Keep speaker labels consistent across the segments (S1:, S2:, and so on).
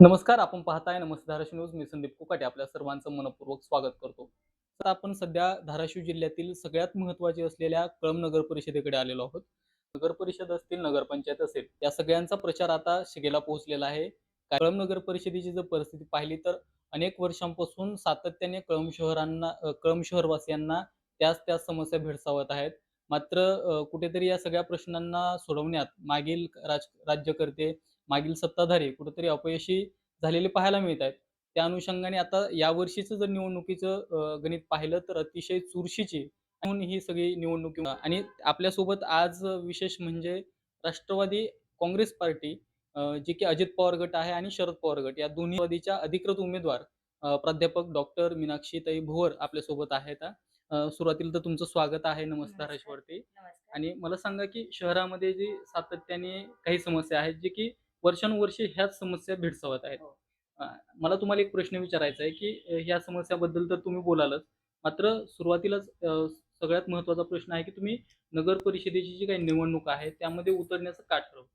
S1: नमस्कार आपण पाहताय नमस्ते धाराशिव न्यूज. मी संदीप कुकाटे. आपल्या सर्वांचं मनपूर्वक स्वागत करतो. तर आपण सध्या धाराशिव जिल्ह्यातील सगळ्यात महत्वाची असलेल्या कळम नगर परिषदेकडे आलेलो आहोत. नगर परिषद असतील नगरपंचायत असेल या सगळ्यांचा प्रचार आता शिगेला पोहोचलेला आहे. कळम नगर परिषदेची जर परिस्थिती पाहिली तर अनेक वर्षांपासून सातत्याने कळम शहरांना कळम शहरवासियांना त्याच त्याच समस्या भेडसावत आहेत. मात्र कुठेतरी या सगळ्या प्रश्नांना सोडवण्यात मागील राज राज्यकर्ते मागील सत्ताधारी कुठेतरी अपयशी झालेले पाहायला मिळत आहेत. त्या अनुषंगाने आता यावर्षीचं जर निवडणुकीचं गणित पाहिलं तर अतिशय चुरशीची म्हणून ही सगळी निवडणूक आणि आपल्यासोबत आज विशेष म्हणजे राष्ट्रवादी काँग्रेस पार्टी जे की अजित पवार गट आहे आणि शरद पवार गट या दोन्ही राष्ट्रवादीच्या अधिकृत उमेदवार प्राध्यापक डॉक्टर मीनाक्षीताई भोवर आपल्यासोबत आहेत. सुरुवातीला तर तुमचं स्वागत आहे नमस्कार.
S2: नमस्कार.
S1: आणि मला सांगा की शहरामध्ये जी सातत्याने काही समस्या आहेत, जे की वर्षानुवर्षे ह्याच समस्या भेडसावत आहेत.
S2: हो.
S1: मला तुम्हाला एक प्रश्न विचारायचा आहे, की ह्या समस्याबद्दल तर तुम्ही बोलालच. मात्र सुरुवातीलाच सगळ्यात महत्त्वाचा प्रश्न आहे, की तुम्ही नगर परिषदेची जी काही निवडणूक आहे, त्यामध्ये उतरण्याचं का ठरवलं?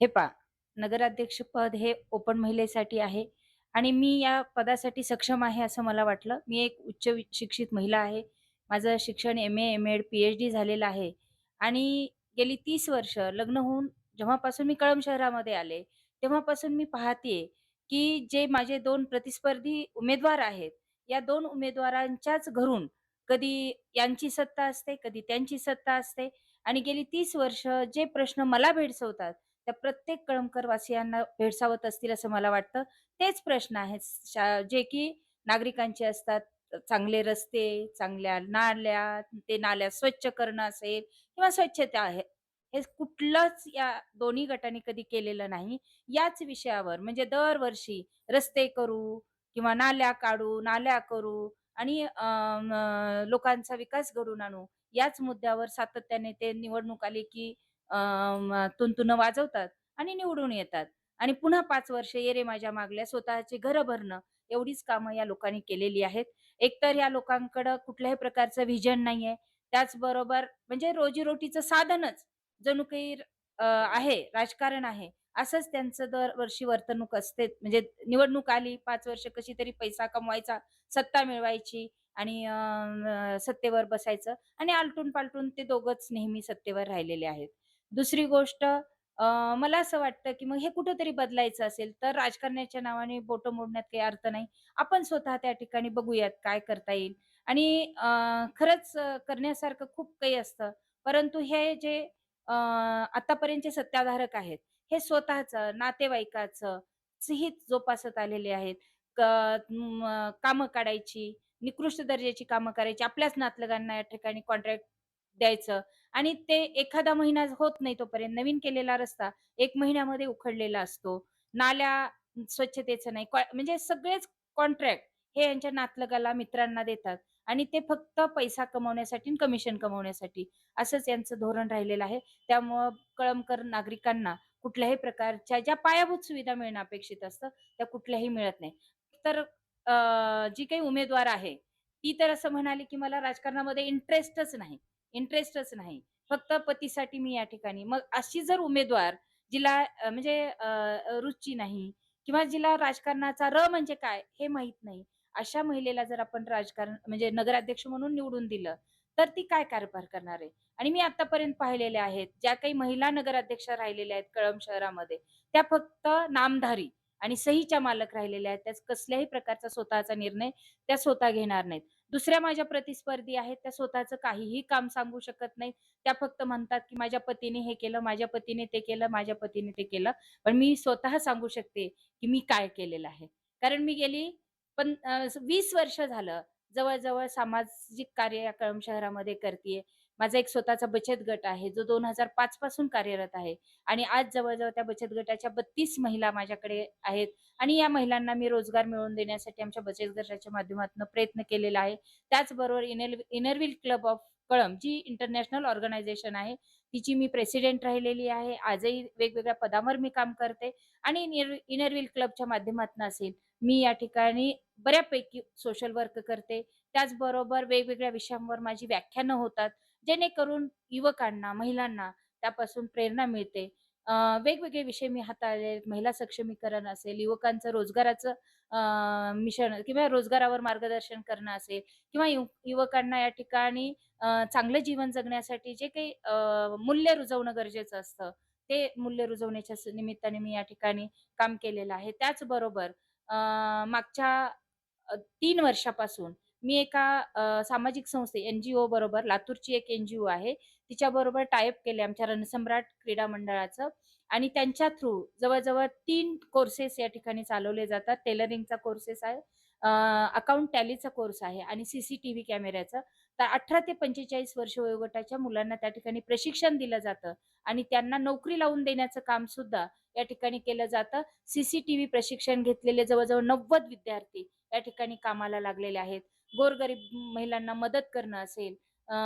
S2: हे पहा, नगराध्यक्ष पद हे ओपन महिलेसाठी आहे आणि मी या पदासाठी सक्षम आहे असं मला वाटलं. मी एक उच्च शिक्षित महिला आहे. माझं शिक्षण एम-ए, एम-एड, पी-एच-डी झालेलं आहे आणि गेली 30 वर्ष लग्न होऊन जेव्हापासून मी कळंब शहरामध्ये आले, तेव्हापासून मी पाहतीये, की जे माझे 2 प्रतिस्पर्धी उमेदवार आहेत, या 2 उमेदवारांच्याच घरून कधी यांची सत्ता असते, कधी त्यांची सत्ता असते आणि गेली 30 वर्ष जे प्रश्न मला भेडसवतात त्या प्रत्येक कळमकर वासियांना भेडसावत असतील असं मला वाटतं. तेच प्रश्न आहेत शा जे की नागरिकांचे असतात. चांगले रस्ते, चांगल्या नाल्या, ते नाल्या स्वच्छ करणं असेल किंवा स्वच्छता आहे. हे कुठलंच या दोन्ही गटांनी कधी केलेलं नाही. याच विषयावर म्हणजे दरवर्षी रस्ते करू किंवा नाल्या काढू, नाल्या करू आणि अ, लोकांचा विकास घडून आणू. याच मुद्द्यावर सातत्याने ते निवडणूक आले की अ, वाजवतात आणि निवडून येतात आणि पुन्हा पाच वर्ष येरे माझ्या मागल्या स्वतःचे घर भरणं एवढीच कामं या लोकांनी केलेली आहेत. एकतर या लोकांकडं कुठल्याही प्रकारचं व्हिजन नाहीये. त्याचबरोबर म्हणजे रोजीरोटीचं साधनच जणू काही आहे, राजकारण आहे. असंच त्यांचं दरवर्षी वर्तणूक असते. म्हणजे निवडणूक आली पाच वर्ष कशी तरी पैसा कमवायचा, सत्ता मिळवायची आणि सत्तेवर बसायचं आणि आलटून-पालटून ते दोघंच नेहमी सत्तेवर राहिलेले आहेत. दुसरी गोष्ट मला असं वाटतं, की मग हे कुठंतरी बदलायचं असेल, तर राजकारणाच्या नावाने बोटं मोडण्यात काही अर्थ नाही. आपण स्वतः त्या ठिकाणी बघूयात काय करता येईल आणि खरंच करण्यासारखं खूप काही असतं. परंतु हे जे आतापर्यंतचे सत्ताधारक आहेत, हे स्वतःचं, नातेवाईकाचं हित जोपासत आलेले आहेत. कामं काढायची, निकृष्ट दर्जाची कामं करायची, आपल्याच नातलगांना या ठिकाणी कॉन्ट्रॅक्ट द्यायचं आणि ते एखादा महिना होत नाही तोपर्यंत नवीन केलेला रस्ता एक महिन्यामध्ये उखडलेला असतो. नाल्या स्वच्छतेचं नाही. कॉ म्हणजे सगळेच कॉन्ट्रॅक्ट हे यांच्या नातलगाला, मित्रांना देतात आणि ते फक्त पैसा कमवण्यासाठी आणि कमिशन कमवण्यासाठी असंच यांचं धोरण राहिलेलं आहे. त्यामुळं कळमकर नागरिकांना कुठल्याही प्रकारच्या ज्या पायाभूत सुविधा मिळणं अपेक्षित असतं, त्या कुठल्याही मिळत नाही. तर जी काही उमेदवार आहे, ती तर असं म्हणाली, की मला राजकारणामध्ये इंटरेस्टच नाही. इंटरेस्टच नाही. फक्त पतीसाठी मी या ठिकाणी. मग अशी जर उमेदवार जिला म्हणजे रुची नाही किंवा जिला राजकारणाचा र म्हणजे काय हे माहीत नाही. अशा महिलेला जर आपण राजकारण म्हणजे नगराध्यक्ष म्हणून निवडून दिलं, तर ती काय कारभार करणार आहे? आणि मी आतापर्यंत पाहिलेल्या आहेत, ज्या काही महिला नगराध्यक्ष राहिलेल्या आहेत कळंब शहरामध्ये, त्या फक्त नामधारी आणि सहीच्या मालक राहिलेल्या आहेत. त्या कसल्याही प्रकारचा स्वतःचा निर्णय त्या स्वतः घेणार नाहीत. दुसऱ्या माझ्या प्रतिस्पर्धी आहेत, त्या स्वतःचं काहीही काम सांगू शकत नाहीत. त्या फक्त म्हणतात, की माझ्या पतीने हे केलं, माझ्या पतीने ते केलं, माझ्या पतीने ते केलं. पण मी स्वतः सांगू शकते, की मी काय केलेलं आहे. कारण मी गेली पण वीस वर्ष झालं जवळजवळ सामाजिक कार्य या कळम शहरामध्ये करते माझा एक स्वतःचा बचत गट आहे, जो 2005 पासून कार्यरत आहे आणि आज जवळजवळ त्या बचत गटाच्या 32 महिला माझ्याकडे आहेत आणि या महिलांना मी रोजगार मिळवून देण्यासाठी आमच्या बचत गटाच्या माध्यमातून प्रयत्न केलेला आहे. त्याचबरोबर inner inner wheel club of Kalam G international organisation आहे, तिची मी प्रेसिडेंट राहिलेली आहे. आजही वेगवेगळ्या पदावर मी काम करते आणि इनर इनरविल क्लबच्या माध्यमातून असेल, मी या ठिकाणी बऱ्यापैकी सोशल वर्क करते. त्याचबरोबर वेगवेगळ्या विषयांवर माझी व्याख्यानं होतात, जेणेकरून युवकांना, महिलांना त्यापासून प्रेरणा मिळते. वेगवेगळे विषय मी हाताळले. महिला सक्षमीकरण असेल, युवकांचं रोजगाराचं मिशन किंवा रोजगारावर मार्गदर्शन करणं असेल किंवा यु युवकांना या ठिकाणी चांगलं जीवन जगण्यासाठी जे काही मूल्य रुजवणं गरजेचं असतं, ते मूल्य रुजवण्याच्या निमित्ताने मी या ठिकाणी काम केलेलं आहे. त्याचबरोबर मागच्या तीन वर्षापासून मी एका सामाजिक संस्थे एनजीओ बरोबर लातूरची एक एनजीओ आहे. तिच्याबरोबर बरोबर टायअप केले आमच्या रणसम्राट क्रीडा मंडळाचं आणि त्यांच्या थ्रू जवळ-जवळ 3 कोर्सेस या ठिकाणी चालवले जातात. टेलरिंगचा कोर्सेस आहे, अकाउंट टॅलीचा कोर्स आहे आणि सीसीटीव्ही कॅमेऱ्याचा. तर 18 ते 45 वर्ष वयोगटाच्या मुलांना त्या ठिकाणी प्रशिक्षण दिलं जातं आणि त्यांना नोकरी लावून देण्याचं काम सुद्धा या ठिकाणी केलं जातं. सीसीटीव्ही प्रशिक्षण घेतलेले जवळ-जवळ 90 विद्यार्थी या ठिकाणी कामाला लागलेले आहेत. गोरगरीब महिलांना मदत करणं असेल, अ,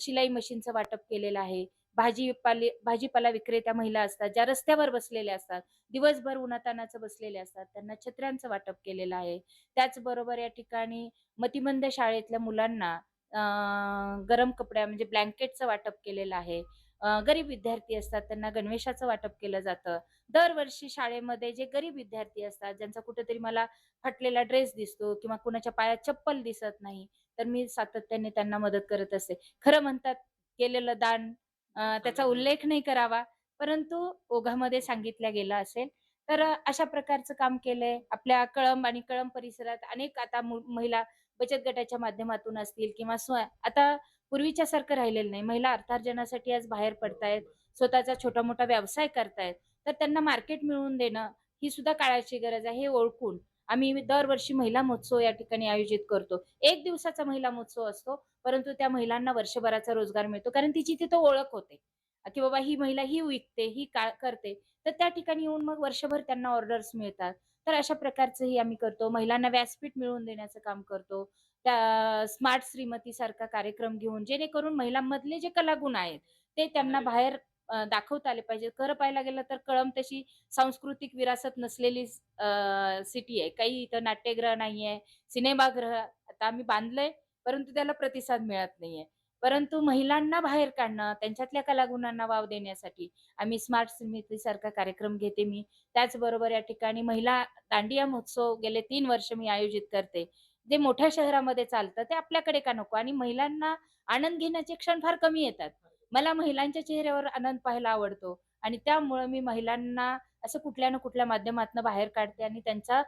S2: शिलाई मशीनचं वाटप केलेलं आहे. भाजीपाले भाजीपाला विक्रेत्या महिला असतात, ज्या रस्त्यावर बसलेल्या असतात, दिवसभर उन्हातानाचं बसलेले असतात, त्यांना छत्र्यांचं वाटप केलेलं आहे. त्याचबरोबर या ठिकाणी मतिमंद शाळेतल्या मुलांना गरम कपड्या म्हणजे ब्लँकेटचं वाटप केलेलं आहे. गरीब विद्यार्थी असतात, त्यांना गणवेशाचं वाटप केलं जातं. दरवर्षी शाळेमध्ये जे गरीब विद्यार्थी असतात, ज्यांचा कुठेतरी मला फाटलेला ड्रेस दिसतो किंवा कुणाच्या पायात चप्पल दिसत नाही, तर मी सातत्याने त्यांना मदत करत असते. खरं म्हणतात, केलेलं दान त्याचा उल्लेख नाही करावा, परंतु ओघामध्ये सांगितल्या गेलं असेल. तर अशा प्रकारचं काम केलंय. आपल्या कळंब आणि कळंब परिसरात अनेक आता महिला बचत गटाच्या माध्यमातून असतील किंवा स्व आता पूर्वीच्या सारखं राहिलेलं नाही. महिला अर्थार्जनासाठी आज बाहेर पडतायत. स्वतःचा छोटा-मोठा व्यवसाय करतायत. तर त्यांना मार्केट मिळवून देणं ही सुद्धा काळाची गरज आहे, हे ओळखून आम्ही दरवर्षी महिला महोत्सव या ठिकाणी आयोजित करतो. एक दिवसाचा महिला महोत्सव असतो, परंतु त्या महिलांना वर्षभराचा रोजगार मिळतो. कारण तिची तिथं ओळख होते, की बाबा ही महिला ही विकते, ही का करते. तर त्या ठिकाणी येऊन मग वर्षभर त्यांना ऑर्डर्स मिळतात. तर अशा प्रकारचंही आम्ही करतो. महिलांना व्यासपीठ मिळवून देण्याचं काम करतो. त्या स्मार्ट श्रीमतीसारखा कार्यक्रम घेऊन जेणेकरून महिलांमधले जे कलागुण आहेत, ते त्यांना बाहेर दाखवता आले पाहिजे. खरं पाहायला गेलं तर कळंब तशी सांस्कृतिक विरासत नसलेली सिटी आहे. काही इथं नाट्यगृह नाहीये, सिनेमागृह आता आम्ही बांधलंय, परंतु त्याला प्रतिसाद मिळत नाहीये. परंतु महिलांना बाहेर काढणं, त्यांच्यातल्या कलागुणांना वाव देण्यासाठी आम्ही स्मार्ट समितीसारखा कार्यक्रम घेते मी. त्याचबरोबर या ठिकाणी महिला दांडिया महोत्सव गेले तीन वर्ष मी आयोजित करते. जे मोठ्या शहरामध्ये चालतं ते आपल्याकडे का नको? आणि महिलांना आनंद घेण्याचे क्षण फार कमी येतात. मला महिलांच्या चेहऱ्यावर आनंद पाहायला आवडतो आणि त्यामुळं मी महिलांना असं कुठल्या ना कुठल्या माध्यमातून बाहेर काढते आणि त्यांचा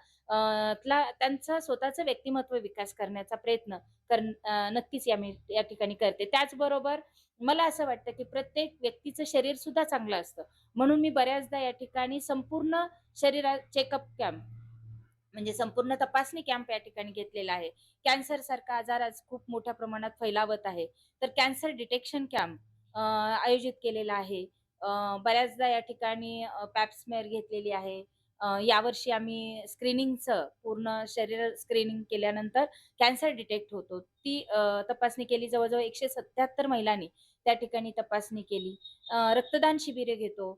S2: त्यांचा स्वतःचं व्यक्तिमत्व विकास करण्याचा प्रयत्न कर नक्कीच या मी या ठिकाणी करते. त्याचबरोबर मला असं वाटतं, की प्रत्येक व्यक्तीचं शरीर सुद्धा चांगलं असतं. म्हणून मी बऱ्याचदा या ठिकाणी संपूर्ण शरीरा चेकअप कॅम्प म्हणजे संपूर्ण तपासणी कॅम्प या ठिकाणी घेतलेला आहे. कॅन्सरसारखा आजार आज खूप मोठ्या प्रमाणात फैलावत आहे. तर कॅन्सर डिटेक्शन कॅम्प आयोजित केलेला आहे. बऱ्याचदा या ठिकाणी अ, पॅप घेतलेली आहे. यावर्षी आम्ही स्क्रीनिंगचं पूर्ण शरीर स्क्रीनिंग केल्यानंतर कॅन्सर डिटेक्ट होतो. ती तपासणी केली. जवळ-जवळ 177 महिलांनी त्या ठिकाणी तपासणी केली. रक्तदान शिबिरे घेतो.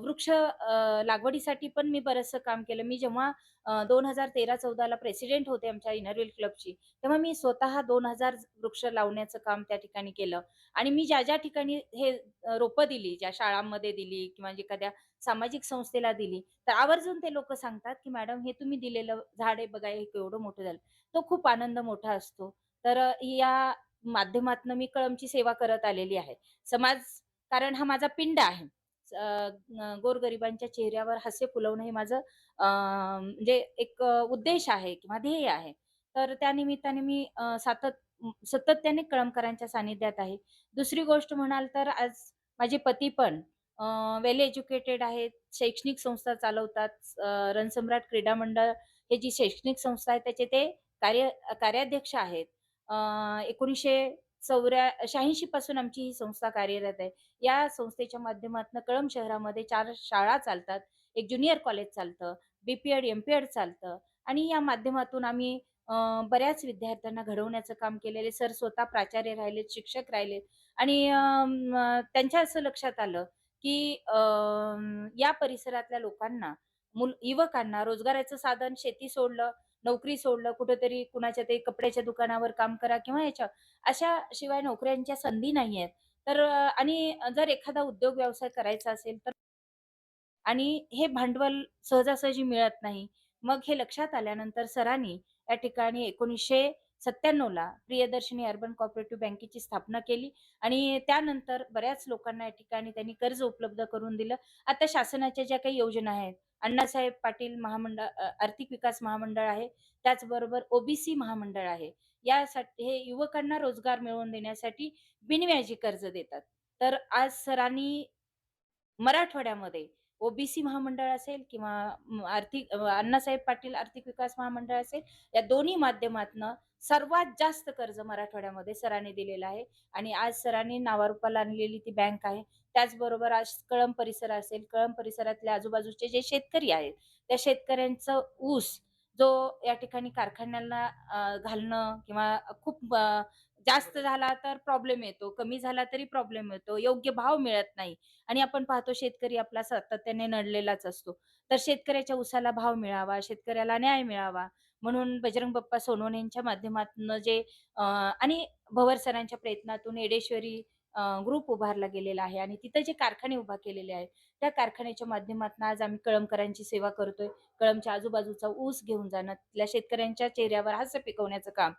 S2: वृक्ष लागवडीसाठी पण मी बरचसं काम केलं. मी जेव्हा अ, 2013-14 ला प्रेसिडेंट होते आमच्या इनरव्हील क्लबची, तेव्हा मी स्वतः दोन हजार वृक्ष लावण्याचं काम त्या ठिकाणी केलं आणि मी ज्या-ज्या ठिकाणी हे रोपं दिली, ज्या शाळांमध्ये दिली किंवा एखाद्या सामाजिक संस्थेला दिली, तर आवर्जून ते लोक सांगतात, की "मॅडम हे तुम्ही दिलेलं झाड आहे बघा, हे केवढं मोठं झालं." तो खूप आनंद मोठा असतो. तर या माध्यमातून मी कळमची सेवा करत आलेली आहे. समाज कारण हा माझा पिंड आहे. गोरगरिबांच्या चेहऱ्यावर हास्य फुलवणं हे माझं म्हणजे एक उद्देश आहे किंवा ध्येय आहे. तर त्या निमित्ताने मी अ, सातत सातत्याने कळमकरांच्या सानिध्यात आहे. दुसरी गोष्ट म्हणाल तर आज माझे पती पण वेल एज्युकेटेड आहेत. शैक्षणिक संस्था चालवतात. रणसम्राट क्रीडा मंडळ हे जी शैक्षणिक संस्था आहे त्याचे ते कार्य कार्याध्यक्ष आहेत. एकोणीसशे चौऱ्या शहाऐंशी पासून आमची ही संस्था कार्यरत आहे. या संस्थेच्या माध्यमातून कळंब शहरामध्ये चार शाळा चालतात. एक ज्युनियर कॉलेज चालतं, बी-पी-एड, एम-पी-एड चालतं आणि या माध्यमातून आम्ही बऱ्याच विद्यार्थ्यांना घडवण्याचं काम केलेले. सर स्वतः प्राचार्य राहिलेत, शिक्षक राहिलेत आणि त्यांच्या असं लक्षात आलं, की या परिसरातल्या लोकांना, मुल युवकांना रोजगाराचं साधन शेती सोडलं, नोकरी सोडलं, कुठेतरी कुणाच्या ते कपड्याच्या दुकानावर काम करा किंवा याच्या अशा शिवाय नोकऱ्यांच्या संधी नाहीयेत. तर आणि जर एखादा उद्योग व्यवसाय करायचा असेल तर आणि हे भांडवल सहजासहजी मिळत नाही. मग हे लक्षात आल्यानंतर सरांनी या ठिकाणी 1997 ला अर्बन कॉपरेटिव्ह बँकेची स्थापना केली आणि त्यानंतर बऱ्याच लोकांना या ठिकाणी त्यांनी कर्ज उपलब्ध करून दिलं. आता शासनाच्या ज्या काही योजना आहेत, अण्णासाहेब पाटील महामंडळ आर्थिक विकास महामंडळ आहे, त्याचबरोबर ओबीसी महामंडळ आहे. यासाठी हे युवकांना रोजगार मिळवून देण्यासाठी बिनव्याजी कर्ज देतात. तर आज सरांनी मराठवाड्यामध्ये ओबीसी महामंडळ असेल किंवा आर्थिक अण्णासाहेब पाटील आर्थिक विकास महामंडळ असेल या दोन्ही माध्यमातनं सर्वात जास्त कर्ज मराठवाड्यामध्ये सरांनी दिलेलं आहे. आणि आज सरांनी नावारूपाला आणलेली ती बँक आहे. त्याचबरोबर आज कळम परिसर असेल कळम परिसरातल्या आजूबाजूचे जे शेतकरी आहेत त्या शेतकऱ्यांचं ऊस जो या ठिकाणी कारखान्याला घालणं किंवा खूप जास्त झाला तर प्रॉब्लेम येतो कमी झाला तरी प्रॉब्लेम येतो योग्य भाव मिळत नाही आणि आपण पाहतो शेतकरी आपला सातत्याने नडलेलाच असतो. तर शेतकऱ्याच्या उसाला भाव मिळावा, शेतकऱ्याला न्याय मिळावा म्हणून बजरंग बाप्पा सोनवणेंच्या माध्यमातून जे आणि भवर सरांच्या प्रयत्नातून एडेश्वरी ग्रुप उभारला गेलेला आहे आणि तिथं जे कारखाने उभा केलेले आहेत, त्या कारखान्याच्या माध्यमातून आज आम्ही कळमकरांची सेवा करतोय. कळमच्या आजूबाजूचा ऊस घेऊन जाणं, तिथल्या शेतकऱ्यांच्या चेहऱ्यावर हास्य पिकवण्याचं काम,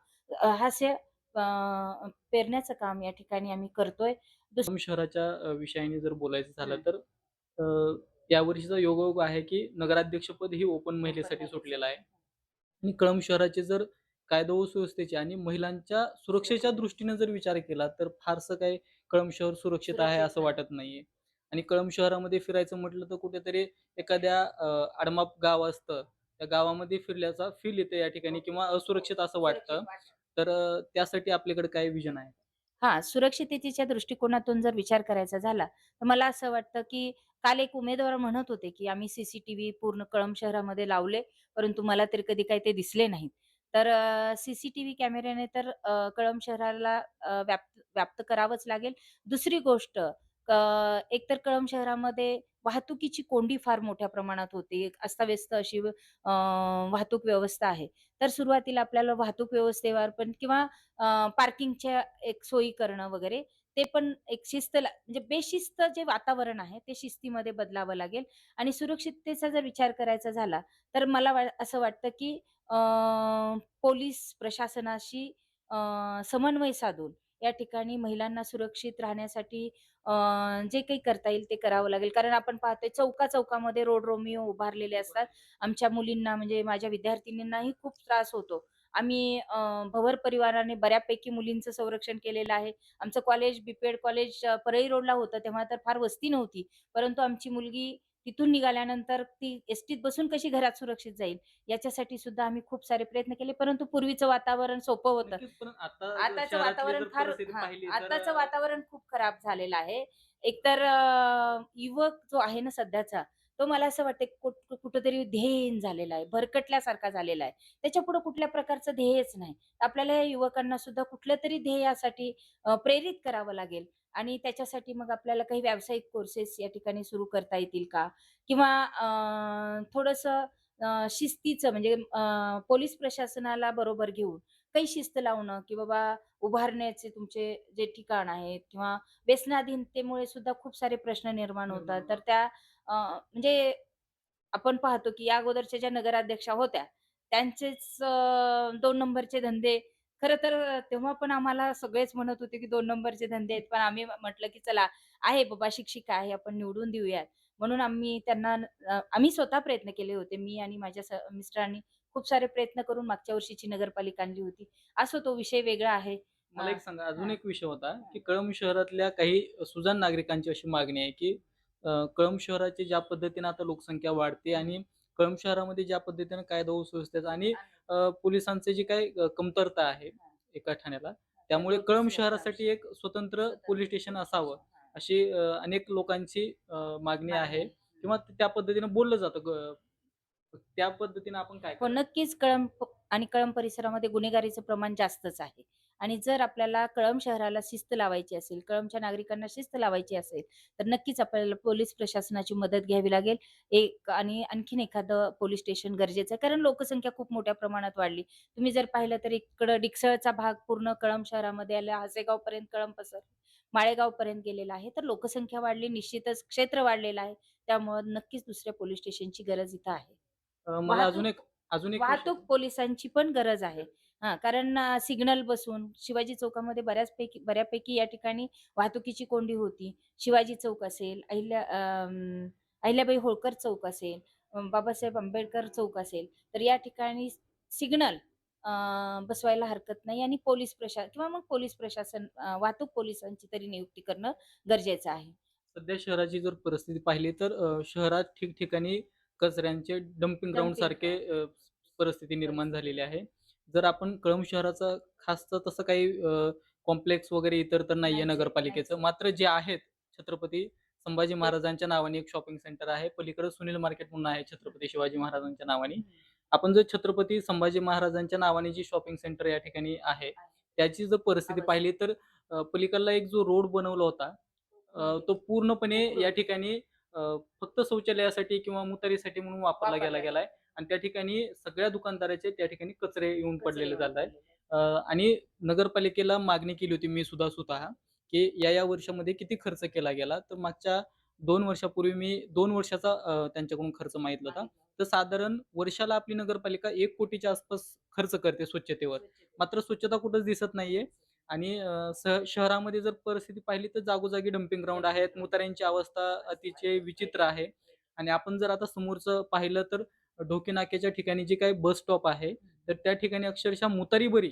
S2: हास्य पेरण्याचं काम या ठिकाणी आम्ही करतोय.
S1: शहराच्या विषयाने जर बोलायचं झालं
S2: हं.
S1: तर अ, यावर्षीचा योगायोग आहे की नगराध्यक्षपद ही ओपन महिलेसाठी सुटलेलं आहे. आणि कळंब शहराचे जर कायदा व सुव्यवस्थेचे आणि महिलांच्या सुरक्षेच्या दृष्टीने जर विचार केला तर फारसं काही कळंब शहर सुरक्षित आहे असं. वाटत नाहीये. आणि कळंब शहरामध्ये फिरायचं म्हटलं तर कुठेतरी एखाद्या अ, आडमाप गाव असतं. त्या गावामध्ये फिरल्याचा फील येतं या ठिकाणी किंवा असुरक्षित असं वाटतं. तर अ, त्यासाठी आपल्याकडे काय विजन आहे
S2: हा सुरक्षिततेच्या दृष्टिकोनातून जर विचार करायचा झाला, तर मला असं वाटतं, की काल एक उमेदवार म्हणत होते, की आम्ही सीसीटीव्ही पूर्ण कळंब शहरामध्ये लावले, परंतु मला तरी कधी काही ते दिसले नाहीत. तर सीसीटीव्ही कॅमेऱ्याने तर अ, कळंब शहराला अ, व्याप्त व्याप्त करावंच लागेल. दुसरी गोष्ट अ, एकतर कळंब शहरामध्ये वाहतुकीची कोंडी फार मोठ्या प्रमाणात होते. एक अस्ताव्यस्त अशी अ, वाहतूक व्यवस्था आहे. तर सुरुवातीला आपल्याला वाहतूक व्यवस्थेवर पण किंवा अ, पार्किंगच्या एक सोयी करणं वगैरे, ते पण एक शिस्त ला म्हणजे बेशिस्त जे वातावरण आहे, ते शिस्तीमध्ये बदलावं लागेल आणि सुरक्षिततेचा जर विचार करायचा झाला, तर मला वा असं वाटतं, की अ, पोलीस प्रशासनाशी अ, समन्वय साधून या ठिकाणी महिलांना सुरक्षित राहण्यासाठी जे काही करता येईल ते करावं लागेल. कारण आपण पाहतोय चौका-चौकामध्ये रोड रोमिओ उभारलेले असतात. आमच्या मुलींना म्हणजे माझ्या विद्यार्थिनींनाही खूप त्रास होतो. आम्ही भवर परिवाराने बऱ्यापैकी मुलींचं संरक्षण केलेलं आहे. आमचं कॉलेज बीपेड कॉलेज परई परळी रोडला होतं तेव्हा तर फार वस्ती नव्हती. परंतु आमची मुलगी तिथून निघाल्यानंतर ती एसटीत बसून कशी घरात सुरक्षित जाईल, याच्यासाठी सुद्धा आम्ही खूप सारे प्रयत्न केले. परंतु पूर्वीचं वातावरण सोपं होतं. आताचं वातावरण फार
S1: तर
S2: आताचं वातावरण खूप खराब झालेलं आहे. एकतर युवक जो आहे ना सध्याचा, तो मला असं वाटतं कुठ कुठेतरी ध्येयहीन झालेला आहे, भरकटल्यासारखा झालेला आहे. त्याच्यापुढे कुठल्या प्रकारचं ध्येयच नाही. आपल्याला या युवकांना सुद्धा कुठल्यातरी ध्येयासाठी अ, प्रेरित करावं लागेल आणि त्याच्यासाठी मग आपल्याला काही व्यावसायिक कोर्सेस या ठिकाणी सुरू करता येतील का? किंवा थोडंसं शिस्तीचं म्हणजे पोलीस प्रशासनाला बरोबर घेऊन काही शिस्त लावणं, की बाबा उभारण्याचे तुमचे जे ठिकाण आहेत किंवा व्यसनाधीनतेमुळे सुद्धा खूप सारे प्रश्न निर्माण होतात. तर त्या म्हणजे आपण पाहतो, की या अगोदरच्या ज्या नगराध्यक्षा होत्या, त्यांचेच 2 नंबरचे धंदे खरं तर तेव्हा पण आम्हाला सगळेच म्हणत होते, की 2 नंबरचे धंदे आहेत. पण आम्ही म्हटलं, की चला आहे बाबा शिक्षिका आहे, आपण निवडून देऊयात. म्हणून आम्ही त्यांना अ, आम्ही स्वतः प्रयत्न केले होते. मी आणि माझ्या स मिस्टरांनी खूप सारे प्रयत्न करून मागच्या वर्षीची नगरपालिका आणली होती. असो तो विषय वेगळा आहे. अ,
S1: मला एक सांगा अजून
S2: हां,
S1: एक विषय होता. की कळंब शहरातल्या काही सुजाण नागरिकांची अशी मागणी आहे की अ, कळंब शहराची ज्या पद्धतीने आता लोकसंख्या वाढते. आणि कळंब शहरामध्ये ज्या पद्धतीने कायदा सुव्यवस्थेचा आणि पोलिसांचे जी काही अ, कमतरता आहे एका ठाण्याला त्यामुळे कळंब शहरासाठी एक स्वतंत्र पोलीस स्टेशन असावं अशी अनेक लोकांची मागणी आहे किंवा त्या पद्धतीने बोललं जातं त्या पद्धतीने आपण काय
S2: हो, नक्कीच कळंब आणि कळंब परिसरामध्ये गुन्हेगारीचं प्रमाण जास्तच आहे. आणि जर आपल्याला कळंब शहराला शिस्त लावायची असेल, कळंबच्या नागरिकांना शिस्त लावायची असेल, तर नक्कीच आपल्याला पोलीस प्रशासनाची मदत घ्यावी लागेल. एक आणि आणखीन एखादं पोलीस स्टेशन गरजेचं आहे. कारण लोकसंख्या खूप मोठ्या प्रमाणात वाढली. तुम्ही जर पाहिलं तर इकडं डिकसळचा भाग पूर्ण कळंब शहरामध्ये आला, हसेगावपर्यंत कळंब पसरलं, माळेगावपर्यंत गेलेला आहे. तर लोकसंख्या वाढली, निश्चितच क्षेत्र वाढलेलं आहे. त्यामुळं नक्कीच दुसऱ्या पोलीस स्टेशनची गरज इथं आहे.
S1: मला
S2: वाहतूक-
S1: अजून एक अजून एक
S2: वाहतूक पोलिसांची पण गरज आहे. हां, कारण सिग्नल बसून शिवाजी चौकामध्ये बऱ्याचपैकी बऱ्यापैकी या ठिकाणी वाहतुकीची कोंडी होती. शिवाजी चौक असेल, अहिल्या अहिल्याबाई होळकर चौक असेल, बाबासाहेब आंबेडकर चौक असेल, तर या ठिकाणी सिग्नल बसवायला हरकत नाही आणि पोलीस प्रशा किंवा मग पोलीस प्रशासन वाहतूक पोलिसांची तरी नियुक्ती करणं गरजेचं आहे.
S1: सध्या शहराची जर परिस्थिती पाहिली तर शहरात ठिकठिकाणी कचऱ्यांचे डम्पिंग ग्राउंड सारखे परिस्थिती निर्माण झालेली आहे. जर आपण कळंब शहराचा खास तर तसं काही कॉम्प्लेक्स वगैरे इतर तर नाहीये नगरपालिकेचं. मात्र जे आहेत छत्रपती संभाजी महाराजांच्या नावाने एक शॉपिंग सेंटर आहे. पलीकडे सुनील मार्केट म्हणून आहे छत्रपती शिवाजी महाराजांच्या नावाने. आपण जर छत्रपती संभाजी महाराजांच्या नावाने जी शॉपिंग सेंटर या ठिकाणी आहे, त्याची जर परिस्थिती. पाहिली तर पलीकडला एक जो रोड बनवला होता, अ, तो पूर्णपणे या ठिकाणी फक्त शौचालयासाठी किंवा मुतारीसाठी म्हणून वापरला गेला. गेलाय. आणि त्या ठिकाणी सगळ्या दुकानदाराचे त्या ठिकाणी कचरे येऊन पडलेले जात आहेत. आणि नगरपालिकेला मागणी केली होती मी सुद्धा स्वतः, की या, या वर्षामध्ये किती खर्च केला गेला. तर मागच्या 2 वर्षापूर्वी मी 2 वर्षाचा त्यांच्याकडून खर्च मागितला होता. तर साधारण वर्षाला आपली नगरपालिका 1 कोटीच्या आसपास खर्च करते स्वच्छतेवर. मात्र स्वच्छता कुठंच दिसत नाहीये आणि शहरामध्ये जर परिस्थिती पाहिली तर जागोजागी डम्पिंग ग्राउंड आहेत. मुताऱ्यांची अवस्था अतिशय विचित्र आहे आणि आपण जर आता समोरचं पाहिलं तर ढोकी नाक्याच्या ठिकाणी जे काही बस स्टॉप आहे, तर त्या ठिकाणी अक्षरशः मुतारी बरी,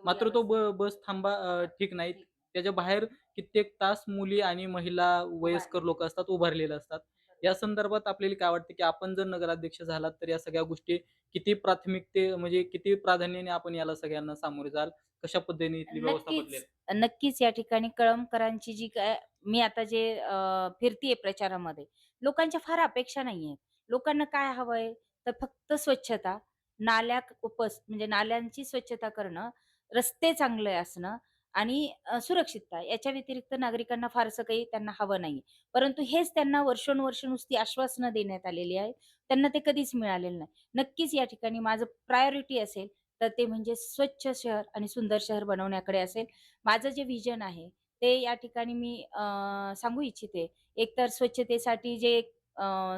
S1: मात्र तो ब बस थांबा ठीक नाहीत. त्याच्या बाहेर कित्येक तास मुली आणि महिला, वयस्कर लोकं असतात, उभारलेले असतात. या संदर्भात आपल्याला काय वाटतं, की आपण जर नगराध्यक्ष झालात, तर या सगळ्या गोष्टी किती प्राथमिकते म्हणजे किती प्राधान्याने आपण याला सगळ्यांना सामोरे जाल? कशा पद्धतीने इथली व्यवस्था बदलेल?
S2: नक्कीच या ठिकाणी कळमकरांची जी काय मी आता जे फिरतीये प्रचारामध्ये, लोकांच्या फार अपेक्षा नाहीयेत. लोकांना काय हवंय? तर फक्त स्वच्छता, नाल्या उपस म्हणजे नाल्यांची स्वच्छता करणं, रस्ते चांगले असणं आणि सुरक्षितता. याच्या व्यतिरिक्त नागरिकांना फारसं काही त्यांना हवं नाही परंतु हेच त्यांना वर्षोनवर्ष नुसती आश्वासनं देण्यात आलेली आहेत. त्यांना ते कधीच मिळालेलं नाही. नक्कीच या ठिकाणी माझं प्रायोरिटी असेल, तर ते म्हणजे स्वच्छ शहर आणि सुंदर शहर बनवण्याकडे असेल. माझं जे व्हिजन आहे, ते या ठिकाणी मी सांगू इच्छिते. एकतर स्वच्छतेसाठी जे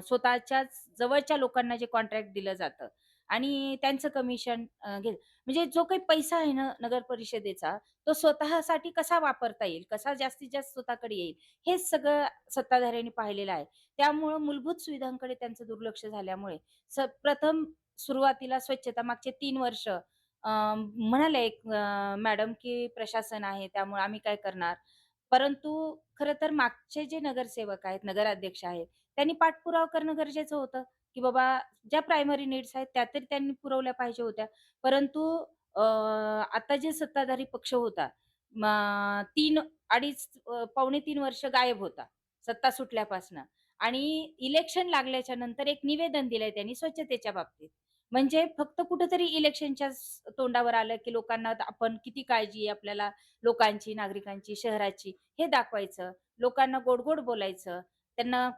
S2: स्वतःच्याच जवळच्या लोकांना जे कॉन्ट्रॅक्ट दिलं जातं आणि त्यांचं कमिशन घेत म्हणजे जो काही पैसा आहे ना नगर परिषदेचा, तो स्वतःसाठी कसा वापरता येईल, कसा जास्तीत जास्त स्वतःकडे येईल, हे सगळं सत्ताधाऱ्यांनी पाहिलेलं आहे. त्यामुळं मूलभूत सुविधांकडे त्यांचं दुर्लक्ष झाल्यामुळे स प्रथम सुरुवातीला स्वच्छता मागचे तीन वर्ष म्हणाले एक मॅडम, की प्रशासन आहे त्यामुळे आम्ही काय करणार? परंतु खरं तर मागचे जे नगरसेवक आहेत, नगराध्यक्ष आहेत, त्यांनी पाठपुरावा करणं गरजेचं होतं, की बाबा ज्या प्रायमरी नीड्स आहेत त्या तरी त्यांनी पुरवल्या पाहिजे होत्या. परंतु आता जे सत्ताधारी पक्ष होता, तीन अडीच पावणे तीन वर्ष गायब होता, सत्ता सुटल्यापासनं आणि इलेक्शन लागल्याच्या नंतर एक निवेदन दिलंय त्यांनी स्वच्छतेच्या बाबतीत. म्हणजे फक्त कुठेतरी इलेक्शनच्या तोंडावर आलं, की लोकांना आपण किती काळजी आहे आपल्याला लोकांची, नागरिकांची, शहराची हे दाखवायचं. लोकांना गोड-गोड बोलायचं. त्यांना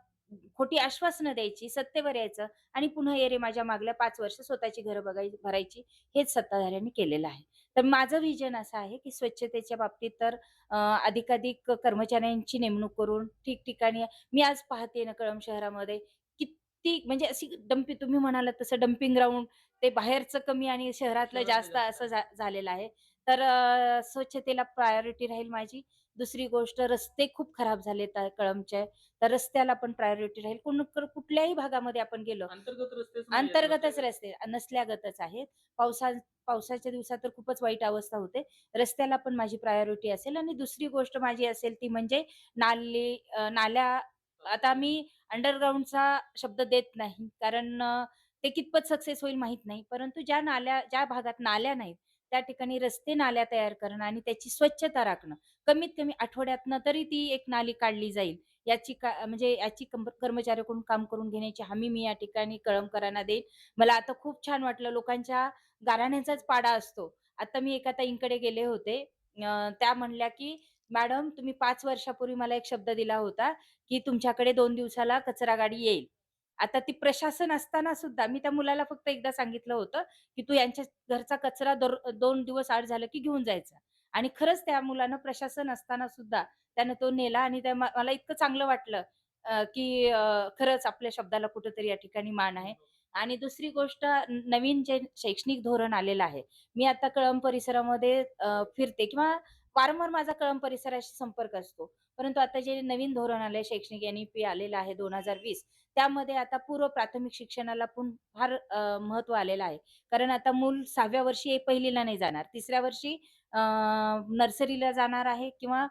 S2: खोटी आश्वासनं द्यायची, सत्तेवर यायचं आणि पुन्हा "ये रे माझ्या मागल्या 5 वर्ष स्वतःची घरं बघाय भरायची." हेच सत्ताधाऱ्यांनी केलेलं आहे. तर माझं व्हिजन असं आहे, की स्वच्छतेच्या बाबतीत तर अ, अधिकाधिक कर्मचाऱ्यांची नेमणूक करून ठिकठिकाणी मी आज पाहते ना कळंब शहरामध्ये किती म्हणजे अशी डंपी तुम्ही म्हणालात तसं डंपिंग ग्राउंड ते बाहेरचं कमी आणि शहरातलं
S1: शहरातलं
S2: जास्त
S1: जास्त
S2: असं झा झालेलं आहे. तर अ, स्वच्छतेला प्रायोरिटी राहील माझी. दुसरी गोष्ट रस्ते खूप खराब झालेत आहे कळंबचे. तर रस्त्याला पण प्रायोरिटी राहील. कुठल्याही भागामध्ये आपण गेलो अंतर्गतच. रस्ते नसल्यागतच आहेत. पावसा पावसाच्या दिवसात तर खूपच वाईट अवस्था होते. रस्त्याला पण माझी प्रायोरिटी असेल आणि दुसरी गोष्ट माझी असेल ती म्हणजे नाली नाल्या आता मी अंडरग्राऊंडचा शब्द देत नाही. कारण ते कितपत सक्सेस होईल माहीत नाही. परंतु ज्या नाल्या ज्या भागात नाल्या नाहीत, त्या ठिकाणी रस्ते नाल्या तयार करणं आणि त्याची स्वच्छता राखणं. कमीत कमी आठवड्यातनं तरी ती एक नाली काढली जाईल. याची का म्हणजे याची कर्मचाऱ्याकडून काम करून घेण्याची हमी मी या ठिकाणी कळमकरांना देईन. मला आता खूप छान वाटलं लोकांच्या गाराण्याचाच पाडा असतो. आता मी एका ताईंकडे गेले होते. त्या म्हणल्या, की "मॅडम तुम्ही पाच वर्षापूर्वी मला एक शब्द दिला होता, की तुमच्याकडे दोन दिवसाला कचरा गाडी येईल." आता ती प्रशासन असताना सुद्धा मी त्या मुलाला फक्त एकदा सांगितलं होतं, की "तू यांच्या घरचा कचरा 2 दिवस आड झालं, की घेऊन जायचा." आणि खरंच त्या मुलानं प्रशासन असताना सुद्धा त्यानं तो नेला आणि त्या मला इतकं चांगलं वाटलं, की खरंच आपल्या शब्दाला कुठेतरी या ठिकाणी मान आहे. आणि दुसरी गोष्ट नवीन जे शैक्षणिक धोरण आलेलं आहे. मी आता कळंब परिसरामध्ये फिरते किंवा वारंवार माझा कळंब परिसराशी संपर्क असतो. परंतु आता जे नवीन धोरण आलंय शैक्षणिक एन-ई-पी आलेलं आहे 2020 त्यामध्ये आता पूर्व प्राथमिक शिक्षणाला पण फार महत्त्व आलेलं आहे. कारण आता मूल सहाव्या वर्षी पहिलीला नाही जाणार. तिसऱ्या वर्षी नर्सरीला जाणार आहे किंवा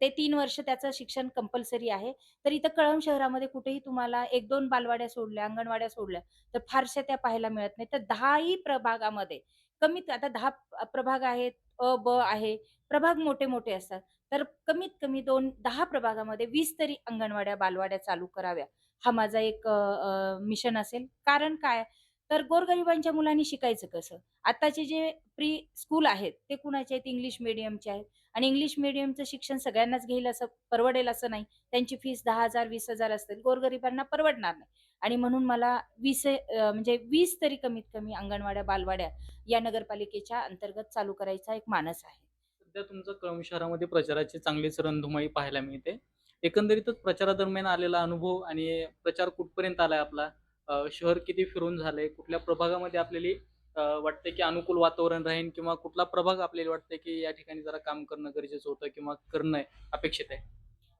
S2: ते तीन वर्ष त्याचं शिक्षण कंपल्सरी आहे. तर इथं कळंब शहरामध्ये कुठेही तुम्हाला 1-2 बालवाड्या सोडल्या, अंगणवाड्या सोडल्या, तर फारशा त्या पाहायला मिळत नाही. तर दहाही प्रभागामध्ये कमीत आता दहा प्रभाग आहेत, अ, ब आहे. प्रभाग मोठे-मोठे असतात. तर कमीत कमी 2 10 प्रभागामध्ये वीस तरी अंगणवाड्या, बालवाड्या चालू कराव्या. हा माझा एक अ, अ, मिशन असेल. कारण काय? तर गोरगरिबांच्या मुलांनी शिकायचं कसं? आताचे जे प्री स्कूल आहेत, ते कुणाचे आहेत? इंग्लिश मीडियमचे आहेत आणि इंग्लिश मीडियमचं शिक्षण सगळ्यांनाच घेईल असं परवडेल असं नाही. त्यांची फीस 10,000 20,000 असते. गोरगरिबांना परवडणार नाही आणि म्हणून मला वीस अ, म्हणजे वीस तरी कमीत कमी अंगणवाड्या, बालवाड्या या नगरपालिकेच्या अंतर्गत चालू करायचा एक मानस आहे.
S1: सध्या तुमचं कळंब शहरामध्ये प्रचाराची चांगलीच रणधुमाई पाहायला मिळते. एकंदरीतच प्रचारादरम्यान आलेला अनुभव आणि प्रचार कुठपर्यंत आलाय आपला? अ, शहर किती फिरून झालंय? कुठल्या प्रभागामध्ये आपल्याला अ, वाटतंय की अनुकूल वातावरण राहील किंवा कुठला प्रभाग आपल्याला वाटतंय की या ठिकाणी जरा काम करणं गरजेचं होतं किंवा करणं अपेक्षित आहे?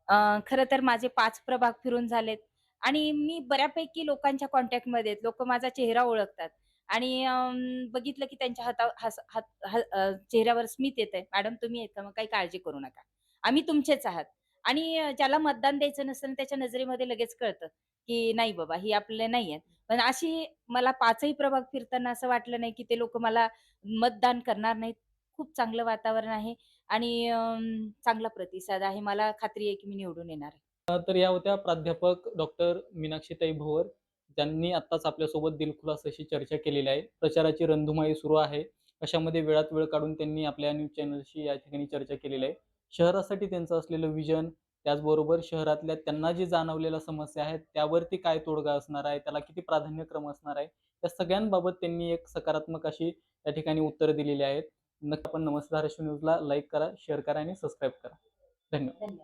S2: अ, खरं तर माझे पाच प्रभाग फिरून झालेत आणि मी बऱ्यापैकी लोकांच्या कॉन्टॅक्टमध्ये आहेत. माझा चेहरा ओळखतात आणि बघितलं की त्यांच्या हाता हस हात ह चेहऱ्यावर स्मित येतंय. "मॅडम तुम्ही येत मग काही काळजी करू नका. आम्ही तुमचेच आहात." आणि ज्याला मतदान द्यायचं नसतं त्याच्या नजरेमध्ये लगेच कळतं, की नाही बाबा ही आपले नाही आहेत. पण अशी मला पाचही प्रभाग फिरताना असं वाटलं नाही, की ते लोक मला मतदान करणार नाहीत. खूप चांगलं वातावरण आहे आणि चांगला प्रतिसाद आहे. मला खात्री आहे, की मी निवडून येणार आहे.
S1: तर या होत्या प्राध्यापक डॉक्टर मीनाक्षीताई भोवर, ज्यांनी आत्ताच आपल्यासोबत दिलखुलास अशी चर्चा केलेली आहे. प्रचाराची रंधुमाई सुरू आहे. अशामध्ये वेळात वेळ काढून त्यांनी आपल्या न्यूज चॅनलशी या ठिकाणी चर्चा केलेली आहे. शहरासाठी त्यांचं असलेलं विजन, त्याचबरोबर शहरातल्या त्यांना जी जाणवलेल्या समस्या आहेत, त्यावरती काय तोडगा असणार आहे, त्याला किती प्राधान्यक्रम असणार आहे, या सगळ्यांबाबत त्यांनी एक सकारात्मक अशी या ठिकाणी उत्तरं दिलेली आहेत. नक्की आपण नमस्कार अश्विनी न्यूजला लाईक करा, शेअर करा आणि सबस्क्राईब करा.
S2: धन्यवाद.